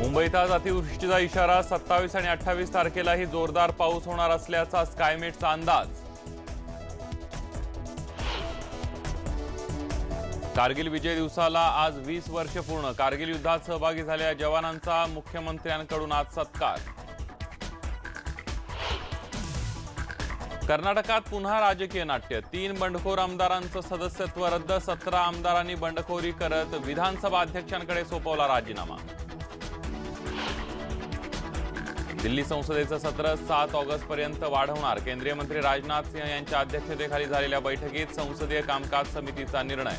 मुंबईत आज अतिवृष्टीचा इशारा. सत्तावीस आणि अठ्ठावीस तारखेलाही जोरदार पाऊस होणार असल्याचा स्कायमेटचा अंदाज. कारगिल विजय दिवसाला आज वीस वर्ष पूर्ण. कारगिल युद्धात सहभागी झालेल्या जवानांचा मुख्यमंत्र्यांकडून आज सत्कार. कर्नाटकात पुन्हा राजकीय नाट्य. तीन बंडखोर आमदारांचं सदस्यत्व रद्द. सतरा आमदारांनी बंडखोरी करत विधानसभा अध्यक्षांकडे सोपवला राजीनामा. दिल्ली संसदेचं सत्र सात ऑगस्ट पर्यंत वाढवणार. केंद्रीय मंत्री राजनाथ सिंह यांच्या अध्यक्षतेखाली झालेल्या बैठकीत संसदीय कामकाज समितीचा निर्णय.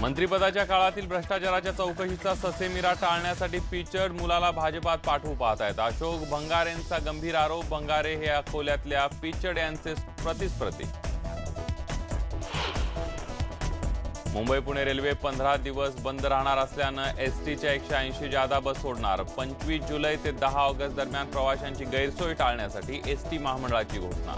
मंत्रिपदाच्या काळातील भ्रष्टाचाराच्या चौकशीचा ससेमिरा टाळण्यासाठी पिचड मुलाला भाजपात पाठवू पाहत आहेत अशोक भंगारेंचा गंभीर आरोप. भंगारे हे अकोल्यातल्या पिचड यांचे प्रतिस्पर्धी. मुंबई पुणे रेल्वे पंधरा दिवस बंद राहणार असल्यानं एस टीच्या एकशे ऐंशी जादा बस सोडणार. पंचवीस जुलै ते दहा ऑगस्ट दरम्यान प्रवाशांची गैरसोय टाळण्यासाठी एस टी महामंडळाची घोषणा.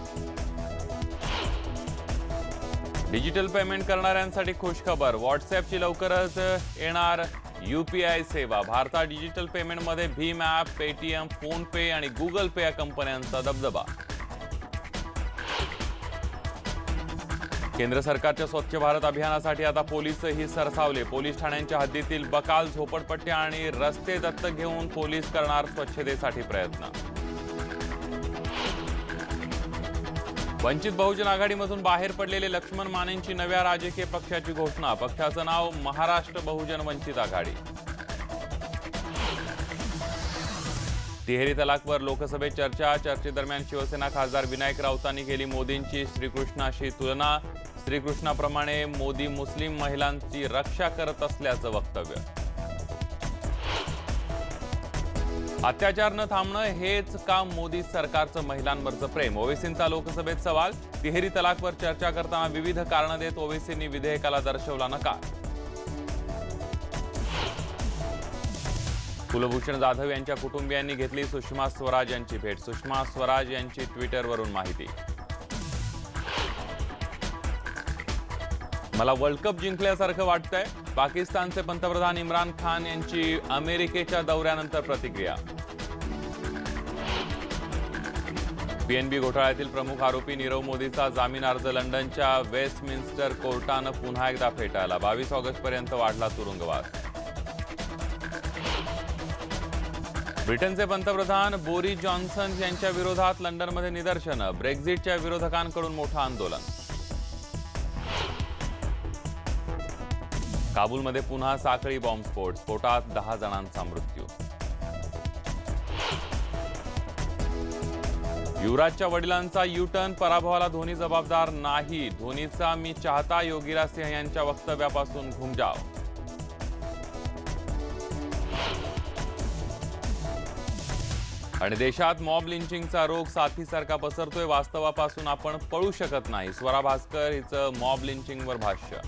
डिजिटल पेमेंट करणाऱ्यांसाठी खुशखबर. व्हॉट्सॲपची लवकरच येणार युपीआय सेवा. भारतात डिजिटल पेमेंटमध्ये भीम ॲप पेटीएम फोनपे आणि गुगल पे या कंपन्यांचा दबदबा. केंद्र सरकारच्या स्वच्छ भारत अभियानासाठी आता पोलीसही सरसावले. पोलीस ठाण्यांच्या हद्दीतील बकाल झोपडपट्ट्या आणि रस्ते दत्तक घेऊन पोलीस करणार स्वच्छतेसाठी प्रयत्न. वंचित बहुजन आघाडीमधून बाहेर पडलेले लक्ष्मण मानेंची नव्या राजकीय पक्षाची घोषणा. पक्षाचं नाव महाराष्ट्र बहुजन वंचित आघाडी. तिहेरी तलाकवर लोकसभेत चर्चा. चर्चेदरम्यान शिवसेना खासदार विनायक राऊतांनी केली मोदींची श्रीकृष्णाशी तुलना. श्रीकृष्णाप्रमाणे मोदी मुस्लिम महिलांची रक्षा करत असल्याचं वक्तव्य. अत्याचार न थांबणं हेच काम मोदी सरकारचं महिलांवरचं प्रेम. ओवेसींचा लोकसभेत सवाल तिहेरी तलाकवर चर्चा करताना विविध कारणं देत ओवेसींनी विधेयकाला दर्शवला नकार. कुलभूषण जाधव यांच्या कुटुंबियांनी घेतली सुषमा स्वराज यांची भेट. सुषमा स्वराज यांची ट्विटरवरून माहिती. मला वर्ल्ड कप जिंकल्यासारखं वाटतंय. पाकिस्तानचे पंतप्रधान इम्रान खान यांची अमेरिकेच्या दौऱ्यानंतर प्रतिक्रिया. पीएनबी घोटाळ्यातील प्रमुख आरोपी नीरव मोदीचा जामीन अर्ज लंडनच्या वेस्टमिन्स्टर कोर्टानं पुन्हा एकदा फेटाळला. बावीस ऑगस्ट पर्यंत वाढला तुरुंगवास. ब्रिटनचे पंतप्रधान बोरिस जॉन्सन यांच्या विरोधात लंडनमध्ये निदर्शनं. ब्रेक्झिटच्या विरोधकांकडून मोठं आंदोलन. काबूलमध्ये पुन्हा साखळी बॉम्बस्फोट स्फोटात दहा जणांचा मृत्यू. युवराजच्या वडिलांचा युटर्न पराभवाला धोनी जबाबदार नाही. धोनीचा मी चाहता योगीराज सिंह यांच्या वक्तव्यापासून घुमजाव. आणि देशात मॉब लिंचिंगचा रोग साथीसारखा पसरतोय वास्तवापासून आपण पळू शकत नाही. स्वरा भास्कर हिचं मॉब लिंचिंगवर भाष्य.